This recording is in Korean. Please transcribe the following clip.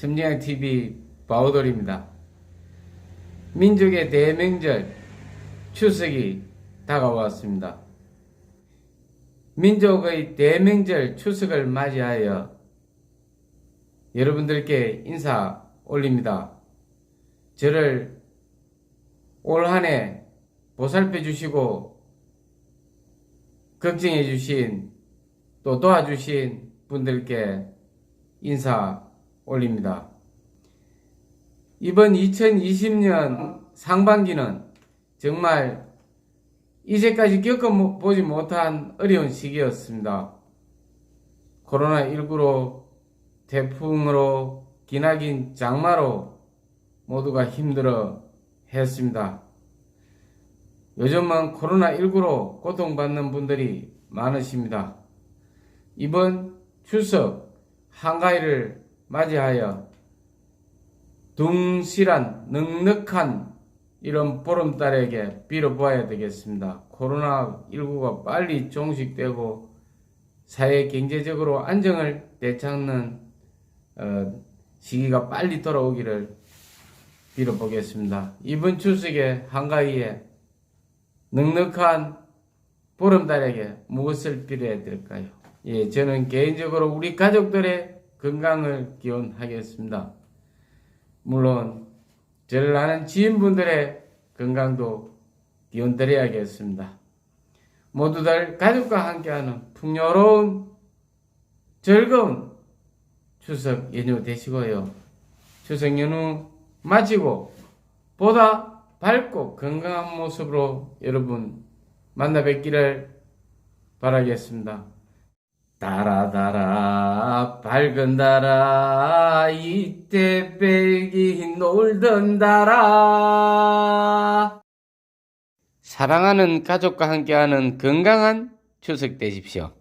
심리학TV 바오돌입니다. 민족의 대명절 추석이 다가왔습니다. 민족의 대명절 추석을 맞이하여 여러분들께 인사 올립니다. 저를 올 한 해 보살펴 주시고 걱정해 주신 또 도와주신 분들께 인사 올립니다. 이번 2020년 상반기는 정말 이제까지 겪어보지 못한 어려운 시기였습니다. 코로나19로 태풍으로 기나긴 장마로 모두가 힘들어 했습니다. 요즘은 코로나19로 고통받는 분들이 많으십니다. 이번 추석 한가위를 맞이하여 둥실한 넉넉한 이런 보름달에게 빌어보아야 되겠습니다. 코로나19가 빨리 종식되고 사회 경제적으로 안정을 되찾는 어, 시기가 빨리 돌아오기를 빌어보겠습니다. 이번 추석에 한가위에 넉넉한 보름달에게 무엇을 빌어야 될까요? 예, 저는 개인적으로 우리 가족들의 건강을 기원하겠습니다. 물론 저를 아는 지인분들의 건강도 기원드려야겠습니다. 모두들 가족과 함께하는 풍요로운 즐거운 추석 연휴 되시고요. 추석 연휴 마치고 보다 밝고 건강한 모습으로 여러분 만나 뵙기를 바라겠습니다. 달아달아 밝은 달아 이때 벨기 놀던 달아 사랑하는 가족과 함께하는 건강한 추석 되십시오.